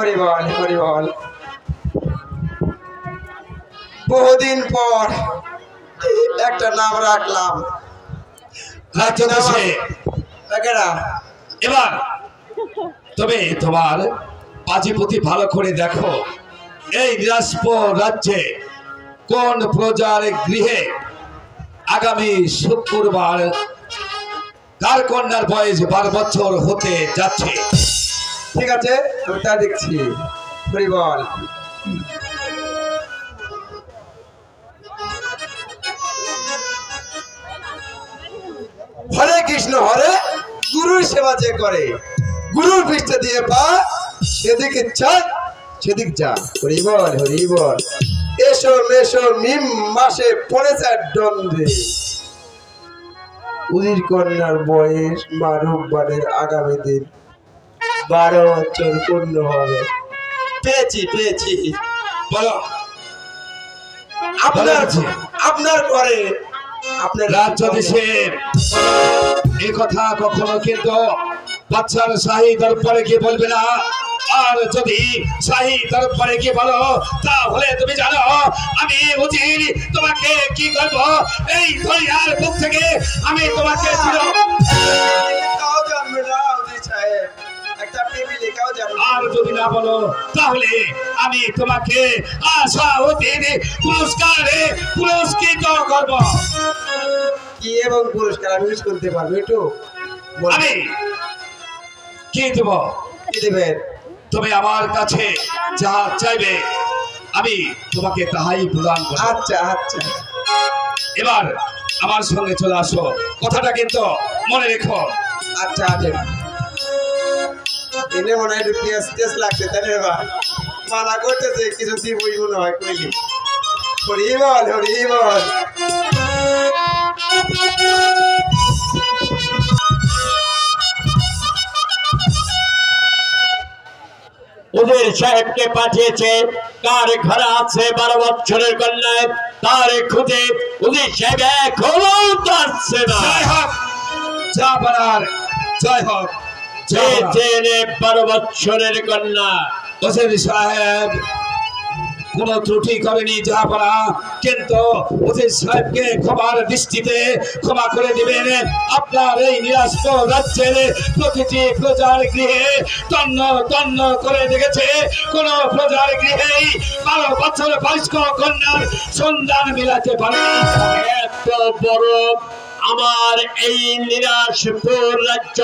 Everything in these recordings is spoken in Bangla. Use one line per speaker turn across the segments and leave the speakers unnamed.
হরি বল হরি বল বহুদিন পর একটা নাম রাখলাম।
এবার তবে তোমার পাজিপতি ভালো করে দেখো এই নিরাসপুর রাজ্যে কোন প্রজার গৃহে আগামী শুক্রবার তার কন্যার বয়স বারো বছর হতে যাচ্ছে?
ঠিক আছে আমি তা দেখছি বল। হরে কৃষ্ণ, হরে গুরুর সেবা যে করে। গুরুর পৃষ্ঠে দিয়ে পা, সেদিকে চল সেদিক যা। হরি বল হরি বল। এসো মেশো মিম মাসে পড়েছে দণ্ডে উদির কন্যার বয়স মা রূপবানের আগামী দিন। বারো বছর পূর্ণ হবে। পেয়েছি পেয়েছি।
বলো।
আপনার আপনার পরে আপনার
রাজ্য দেশে এ কথা কখনো কিন্তু বাচ্চার শাহী দরবারে গিয়ে বলবে না। আর যদি শাহী দরবারে গিয়ে বলো তাহলে তুমি জানো আমি উজির। তোমাকে কি করব? এই দরিয়ার বুক থেকে আমি তোমাকে আর যদি না বলো তাহলে আমি তোমাকে আশা অধীন পুরস্কারে পুরস্কৃত করব।
কি এবং পুরস্কার আমি ইউজ করতে পারব একটু
আমি কি দেবো?
কি দেবেন
তুমি আমার কাছে যা চাইবে আমি তোমাকে তাহাই প্রদান করব।
আচ্ছা আচ্ছা।
এবার আমার সঙ্গে চলে আসো। কথাটা কিন্তু মনে রেখো।
আচ্ছা আচ্ছা। এনে মনে হয় একটু পেঁয়াজ টেস্ট লাগছে তাই না এবার মানা করতেছে কিছু দিবই মনে হয় কইলি হরি বল হরি বল
উজির সাহেবকে পাঠিয়েছে কার ঘরে আছে বারো বছরের কন্যায় তার খুঁজে উজির সাহেব এখনও আসছে না।
জয় হোক জয় হোক।
যে
জয়
বারো বছরের কন্যা।
হোসেন সাহেব কোন ত্রুটি করেনি যা বলা কিন্তু সাহেবকে ক্ষমার দৃষ্টিতে ক্ষমা করে দিবেন। আপনার এই নিরাস্ত রাজ্যের প্রতিটি প্রজার গৃহে তন্ন তন্ন করে দেখেছে। কোন প্রজার গৃহেই বারো বছর বয়স্ক কন্যার সন্ধান মিলাতে পারেনি
এত বড় আমার এই নিরাশপুর রাজ্য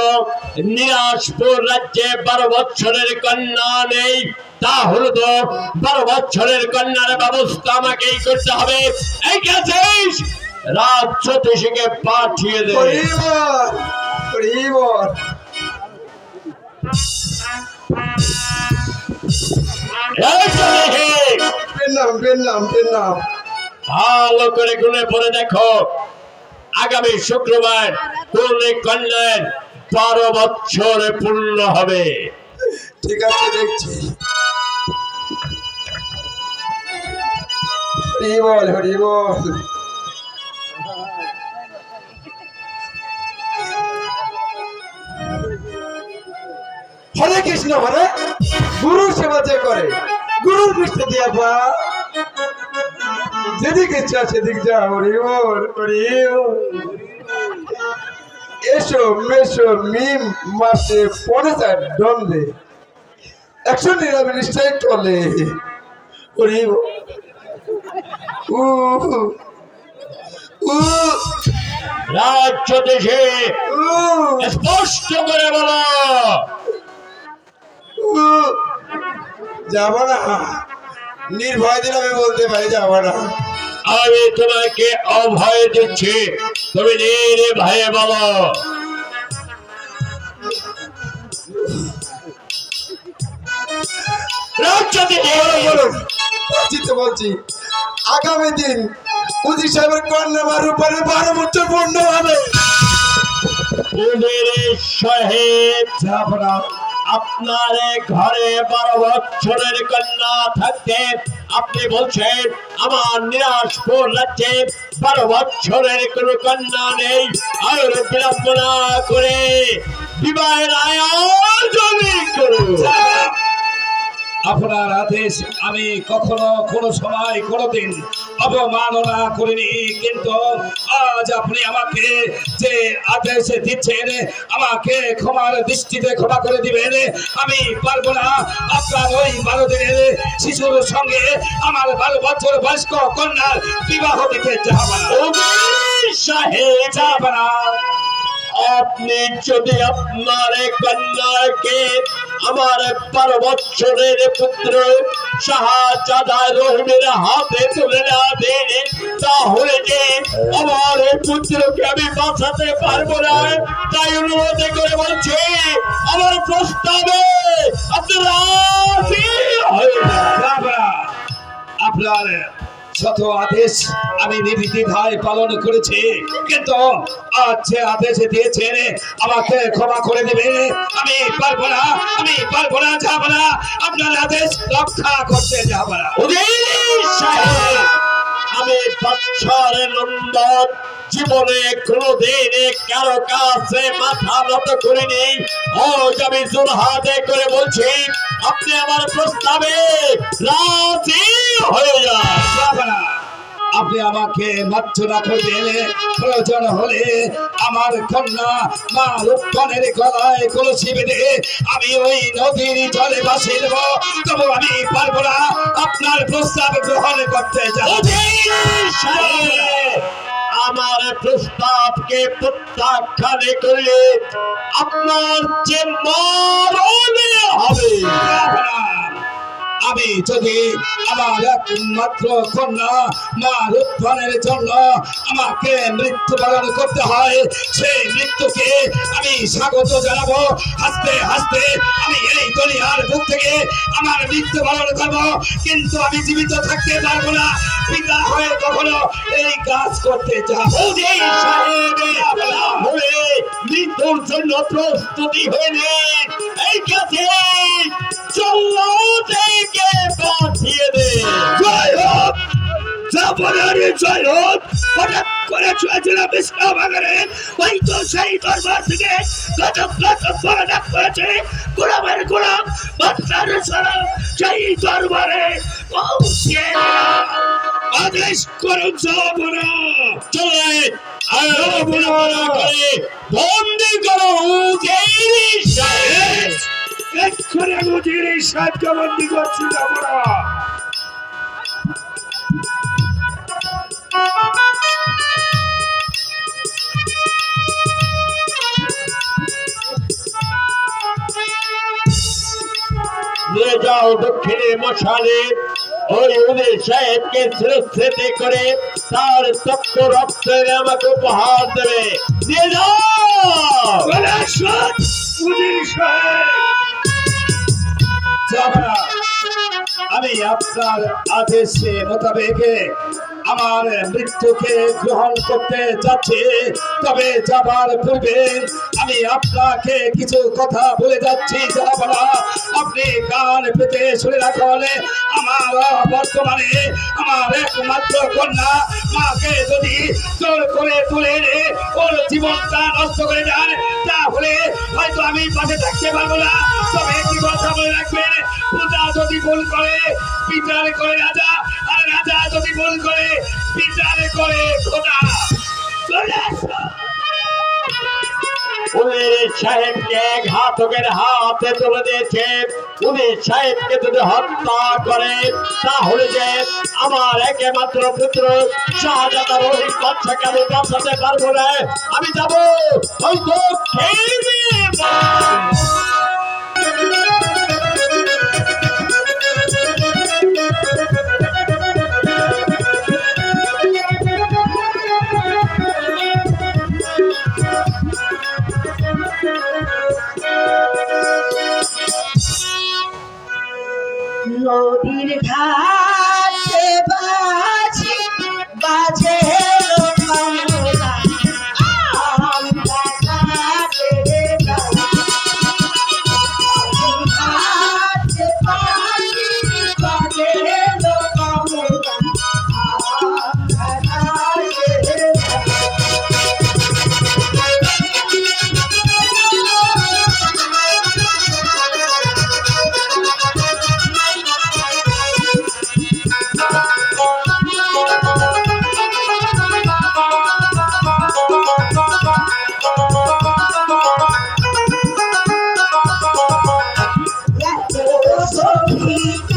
নিরাশপুর রাজ্যে বারো বছরের কন্যা নেই। তাহলে তো বারো বছরের কন্যার ব্যবস্থা আমাকেই করতে হবে। এই গেছিস রাজ জ্যোতিষীকে পাঠিয়ে দে।
হরি বল হরি বল
এই জ্যোতিষী,
পেলাম পেলাম পেলাম।
ভালো করে গুনে পড়ে দেখো। আগামী শুক্রবার কোন কন্যার বারো বছর পূর্ণ হবে।
ঠিক আছে, দেখছি। হরি কৃষ্ণ হরে গুরুর সেবা যে করে, গুরুর পৃষ্ঠে দিয়া পা যেদিকে ইচ্ছা সেদিক যা হরি বল হরি এসো মেশো মিম মাসে পড়ে যায় দ্বন্দ্বে। একশো নিরামিষটাই চলে। উ
রাজ্য দেশে স্পষ্ট করে বলো।
যাব না। নির্ভয় দিন আমি বলতে পারি যাব না।
আমি তোমাকে অভয় দিচ্ছি। তুমি নির্ভয়ে বলো। রাজ্য
বলছি। আগামী দিন উদি সাহেবের কন্যা আমার উপরে বারো বছর পূর্ণ হবে।
সাহেব।
বলা
আপনার ঘরে বারো বছরের কন্যা থাকতে আপনি বলছেন, আমার নিরাশপুর রাজ্যে বারো বছরের কোনো কন্যা নেই। আর বিড়ম্বনা করে বিবাহের আয়োজন করুন।
আপনার আদেশ আমি কখনো কোনো সময়, কোনোদিন অবমাননা করিনি। কিন্তু আজ আপনি আমাকে যে আদেশ দিচ্ছেন, আমাকে ক্ষমার দৃষ্টিতে ক্ষমা করে দিবেন। আমি পারব না আপনার ওই বারো দিনের শিশুর সঙ্গে আমার বারো বছর বয়স্ক কন্যার বিবাহ দিতে যাব
আপনি যদি আপনার কন্যাকে আমার বারো বৎসরের পুত্র শাহজাদা রহিমের হাতে তুলে না দেন তাহলে যে আমার পুত্রকে আমি বাঁচাতে পারব না তাই অনুরোধ করে বলছি, আমার প্রস্তাবে আপনারা।
আপনার শত আদেশ আমি নির্দ্বিধায় পালন করেছি কিন্তু আজ যে আদেশ দিয়েছেন আমাকে ক্ষমা করে দেবে। আমি পারব না আমি পারব না যাব না। আপনার আদেশ রক্ষা করতে যাব না।
আমি বৎসর নন্দন, জীবনে কোনোদিন কারও কাছে মাথা নত করিনি আজ আমি জোরহাতে করে বলছি, আপনি আমার প্রস্তাবে রাজি হয়ে যান।
আপনি আমাকে মার্জনা করবেন প্রয়োজন হলে আমার কন্যা মা রূপনের গলায় কলসি বেঁধে আমি ওই নদীর জলে ভাসিয়ে দেবো। তবু আমি পারব না। আপনার প্রস্তাব গ্রহণ করতে
আমার প্রস্তাবকে প্রত্যাখ্যান করলে আপনার যে মরণে হবে।
আমি যদি আমার একমাত্র কন্যা, মা রূপধনের জন্য আমাকে মৃত্যুবরণ করতে হয়, সেই মৃত্যুকে আমি স্বাগত জানাব। হাসতে হাসতে আমি এই দুনিয়ার বুক থেকে আমার মৃত্যুবরণ করব। কিন্তু আমি জীবিত থাকতে পারব না। পিতা হয়ে কখনো এই কাজ করতে যাব
তাহলে মৃত্যুর জন্য প্রস্তুতি হয়ে নিন এই কাছে চল্লো থেকে পাঠিয়ে দে।
জয় হোক। জাফরের জয় হোক। হঠাৎ করে চলেছিল বিশ্রামাগারে ওই তো সেই দরবার থেকে গজব গজব পরাজাত করেছে। গোলামের গোলাম বাচ্চার সালাম সেই দরবারে পৌঁছে। আদেশ করুন জাফরা
চলে আলোচনা করে বন্দি করো। উজির সাহেব।
এক্ষুনি মুজির এই সাহায্য বন্দি করছি জাফরা
নিয়ে যাও দক্ষিণে মশালে ওই উনি সাহেবকে শ্রেষ্ঠতে করে তার তপ্ত রক্তের আমাকে উপহার দেবে। নিয়ে যাও!
যাবনা। আমি আপনার আদেশে মোতাবেক আমার মৃত্যুকে গ্রহণ করতে যাচ্ছি। তবে যাবার পূর্বে আমি আপনাকে কিছু কথা বলে যাচ্ছি যাবনা আপনি কান পেতে শুনে রাখুন, আমার বর্তমানে আমার একমাত্র কন্যা মাকে যদি জোর করে তুলে এনে ওর জীবনটা নষ্ট করে যান তাহলে হয়তো আমি পাশে থাকতে পারব না তবে একটি কথা বলে রাখবেন পূজা যদি ভুল করে, বিচার করে রাজা, আর রাজা যদি ভুল করে, বিচার করে খোদা চলে।
উনির সাহেবকে ঘাতকের হাতে তুলে দিয়েছে। উনি সাহেবকে যদি হত্যা করে, তাহলে যে আমার একমাত্র পুত্র শাহজাদা রোহিত বাচ্চাকে আমি বাঁচাতে যাব। হয়তো খেলবে
নদীর ঘাটে Thank.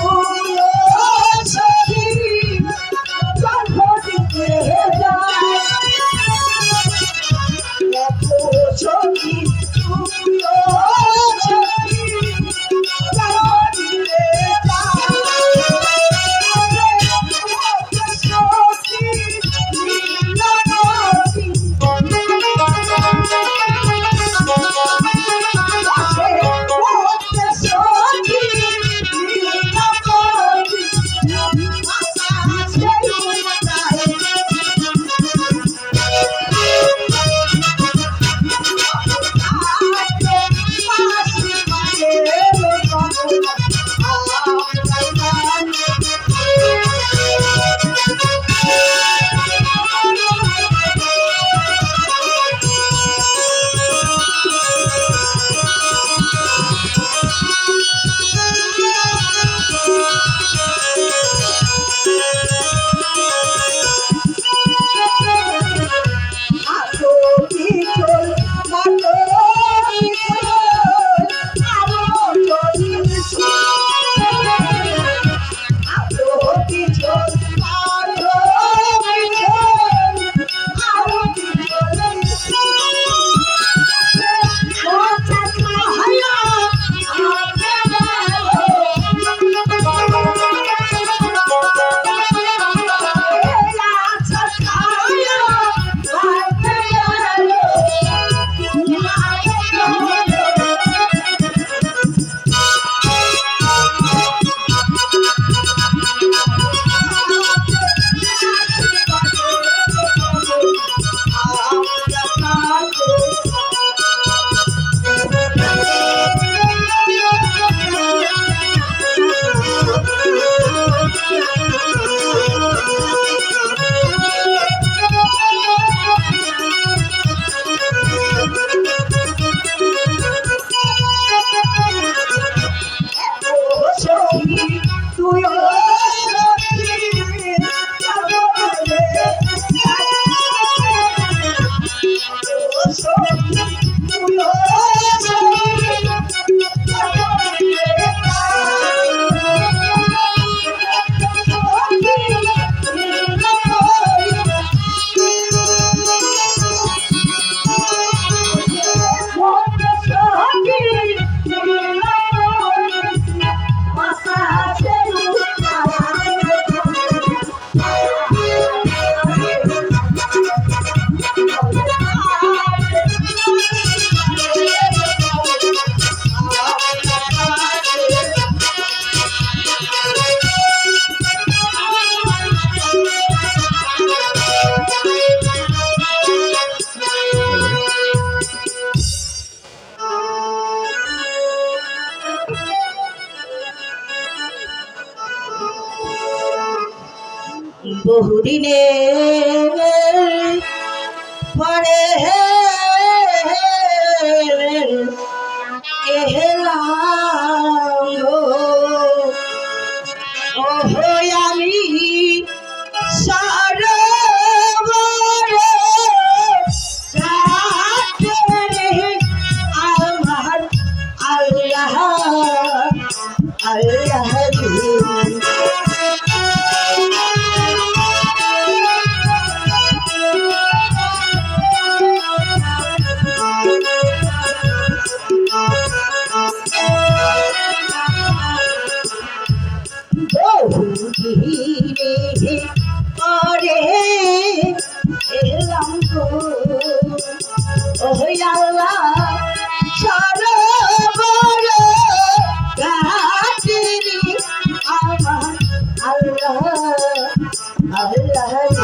আল্লাহ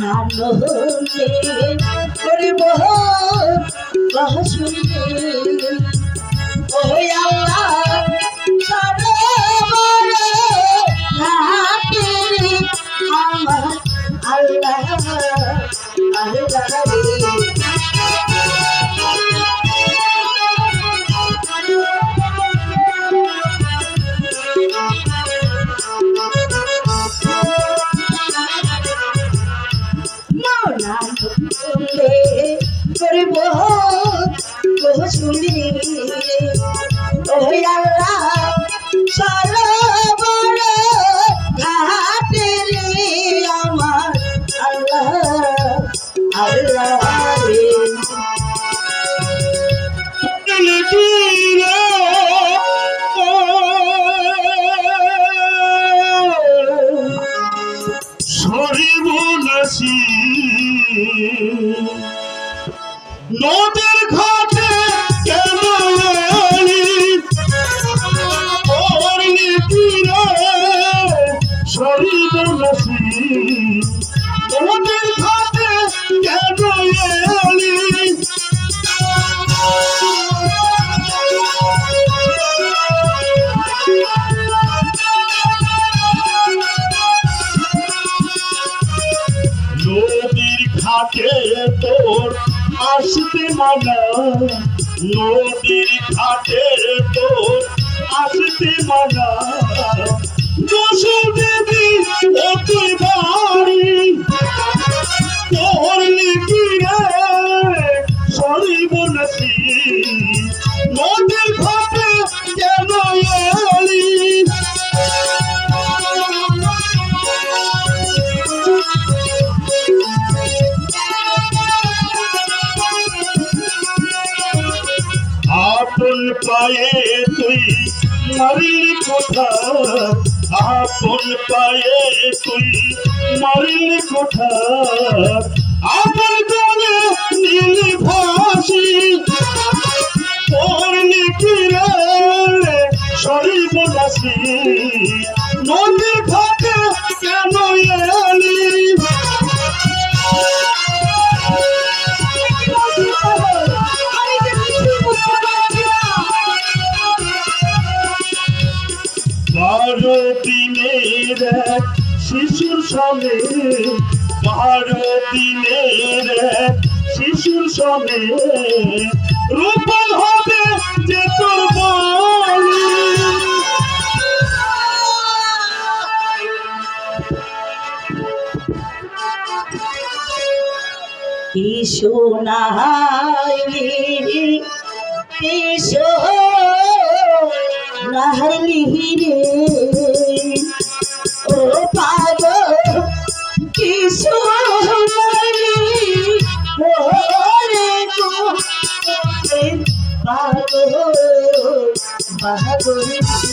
নানলে করিব কহ
সরিবনাসি নদীর মানা নদীর ঘাটে তো আসতে মানা দোষে দেবী তুই বাড়ি তোর লিপি পায়ে তুই মারিলি কোথা আপন পায়ে তুই মারিলি কোথা আপন গলে নীলি ভাসি করলি কি রে সরিব নাসি নদীর ঘাটে কেন এলি? দিনের এক শিশুর সঙ্গে। রূপন হবে যে তোর
কিশো নাহাইলি কিশো নাহাইলি রে বাহাদুরি বারো